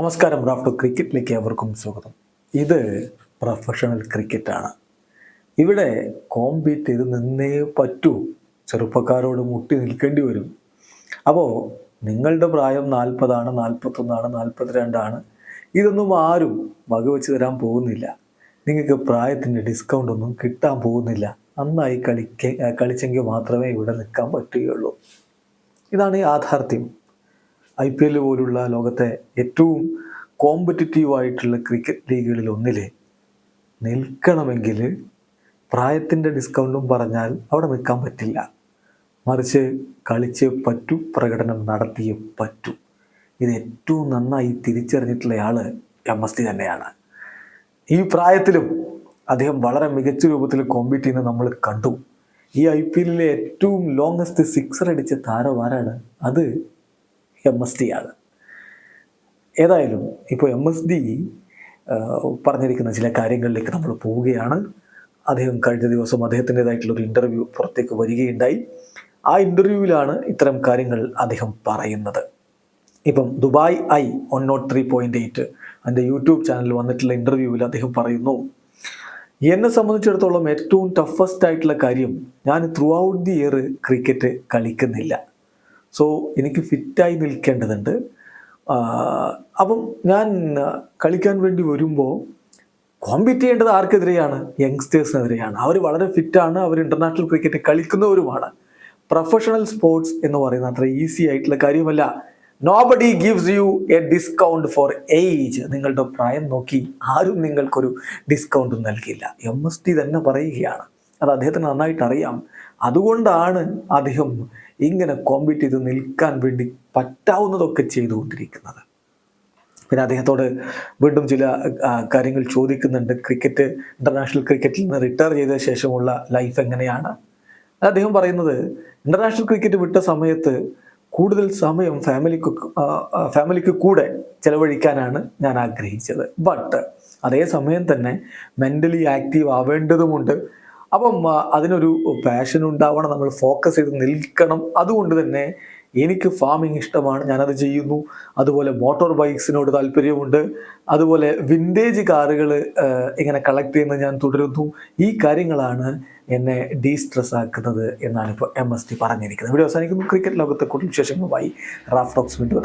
നമസ്കാരം. റാഫ്റ്റർ ക്രിക്കറ്റിലേക്ക് അവർക്കും സ്വാഗതം. ഇത് പ്രൊഫഷണൽ ക്രിക്കറ്റാണ് ഇവിടെ കോമ്പീറ്റ് ചെയ്ത് നിന്നേ പറ്റൂ. ചെറുപ്പക്കാരോട് മുട്ടി നിൽക്കേണ്ടി വരും. അപ്പോൾ നിങ്ങളുടെ പ്രായം നാൽപ്പതാണ് നാൽപ്പത്തൊന്നാണ് നാൽപ്പത്തിരണ്ടാണ്. ഇതൊന്നും ആരും വകവെച്ച് തരാൻ പോകുന്നില്ല. നിങ്ങൾക്ക് പ്രായത്തിന്റെ ഡിസ്കൗണ്ട് ഒന്നും കിട്ടാൻ പോകുന്നില്ല. നന്നായി കളിക്ക കളിച്ചെങ്കിൽ മാത്രമേ ഇവിടെ നിൽക്കാൻ പറ്റുകയുള്ളൂ. ഇതാണ് യാഥാർത്ഥ്യം. ഐ പി എൽ പോലുള്ള ലോകത്തെ ഏറ്റവും കോമ്പറ്റിറ്റീവ് ആയിട്ടുള്ള ക്രിക്കറ്റ് ലീഗുകളിൽ ഒന്നിൽ നിൽക്കണമെങ്കിൽ പ്രായത്തിന്റെ ഡിസ്കൗണ്ടും പറഞ്ഞാൽ അവിടെ നിൽക്കാൻ പറ്റില്ല. മറിച്ച് കളിച്ചേ പറ്റൂ പ്രകടനം നടത്തിയേ പറ്റൂ. ഇത് ഏറ്റവും നന്നായി തിരിച്ചറിഞ്ഞിട്ടുള്ള ആൾ എം എസ് ടി തന്നെയാണ്. ഈ പ്രായത്തിലും അദ്ദേഹം വളരെ മികച്ച രൂപത്തിൽ കോമ്പീറ്റ് ചെയ്യുന്നത് നമ്മൾ കണ്ടു. ഈ ഐ പി എല്ലിലെ ഏറ്റവും ലോങ്സ്റ്റ് സിക്സർ അടിച്ച താരം ആരാണ് അത് എം എസ് ഡി ആണ്. ഏതായാലും ഇപ്പോൾ എം എസ് ഡി പറഞ്ഞിരിക്കുന്ന ചില കാര്യങ്ങളിലേക്ക് നമ്മൾ പോവുകയാണ്. അദ്ദേഹം കഴിഞ്ഞ ദിവസം അദ്ദേഹത്തിന്റെതായിട്ടുള്ള ഒരു ഇന്റർവ്യൂ പുറത്തേക്ക് വരികയുണ്ടായി. ആ ഇന്റർവ്യൂവിലാണ് ഇത്തരം കാര്യങ്ങൾ അദ്ദേഹം പറയുന്നത്. ഇപ്പം Dubai Eye one naught three point eight എന്റെ യൂട്യൂബ് ചാനലിൽ വന്നിട്ടുള്ള ഇന്റർവ്യൂവിൽ അദ്ദേഹം പറയുന്നു എന്നെ സംബന്ധിച്ചിടത്തോളം ഏറ്റവും ടഫസ്റ്റ് ആയിട്ടുള്ള കാര്യം ഞാൻ through out the year cricket കളിക്കുന്നില്ല. സോ എനിക്ക് ഫിറ്റായി നിൽക്കേണ്ടതുണ്ട്. അപ്പം ഞാൻ കളിക്കാൻ വേണ്ടി വരുമ്പോൾ കോമ്പീറ്റ് ചെയ്യേണ്ടത് ആർക്കെതിരെയാണ്? യങ്സ്റ്റേഴ്സിനെതിരെയാണ് അവർ വളരെ ഫിറ്റാണ്. അവർ ഇന്റർനാഷണൽ ക്രിക്കറ്റ് കളിക്കുന്നവരുമാണ്. പ്രൊഫഷണൽ സ്പോർട്സ് എന്ന് പറയുന്നത് അത്ര ഈസി ആയിട്ടുള്ള കാര്യമല്ല. Nobody gives you a discount for age നിങ്ങളുടെ പ്രായം നോക്കി ആരും നിങ്ങൾക്കൊരു ഡിസ്കൗണ്ട് നൽകില്ല. എം എസ് ടി തന്നെ പറയുകയാണ്. അത് അദ്ദേഹത്തിന് നന്നായിട്ട് അറിയാം അതുകൊണ്ടാണ് അദ്ദേഹം ഇങ്ങനെ കോമ്പീറ്റ് ചെയ്ത് നിൽക്കാൻ വേണ്ടി പറ്റാവുന്നതൊക്കെ ചെയ്തുകൊണ്ടിരിക്കുന്നത്. പിന്നെ അദ്ദേഹത്തോട് വീണ്ടും ചില കാര്യങ്ങൾ ചോദിക്കുന്നുണ്ട്. ക്രിക്കറ്റ് ഇന്റർനാഷണൽ ക്രിക്കറ്റിൽ നിന്ന് റിട്ടയർ ചെയ്ത ശേഷമുള്ള ലൈഫ് എങ്ങനെയാണ്? അദ്ദേഹം പറയുന്നത് ഇന്റർനാഷണൽ ക്രിക്കറ്റ് വിട്ട സമയത്ത് കൂടുതൽ സമയം ഫാമിലിക്ക് ഫാമിലിക്ക് കൂടെ ചിലവഴിക്കാനാണ് ഞാൻ ആഗ്രഹിച്ചത്. ബട്ട് അതേ സമയം തന്നെ മെന്റലി ആക്റ്റീവ് ആവേണ്ടതുമുണ്ട്. അപ്പം അതിനൊരു പാഷൻ ഉണ്ടാവണം നമ്മൾ ഫോക്കസ് ചെയ്ത് നിൽക്കണം. അതുകൊണ്ട് തന്നെ എനിക്ക് ഫാമിംഗ് ഇഷ്ടമാണ് ഞാനത് ചെയ്യുന്നു. അതുപോലെ മോട്ടോർ ബൈക്സിനോട് താല്പര്യമുണ്ട്. അതുപോലെ വിന്റേജ് കാറുകൾ ഇങ്ങനെ കളക്ട് ചെയ്യുന്നത് ഞാൻ തുടരുന്നു. ഈ കാര്യങ്ങളാണ് എന്നെ ഡീ സ്ട്രെസ് ആക്കുന്നത് എന്നാണ് ഇപ്പോൾ എം എസ് ടി പറഞ്ഞിരിക്കുന്നത്. ഇവിടെ അവസാനിക്കുന്നു. ക്രിക്കറ്റ് ലോകത്തെ കൂടുതൽ വിശേഷങ്ങളുമായി റാഫ് ടോക്സ് വീണ്ടും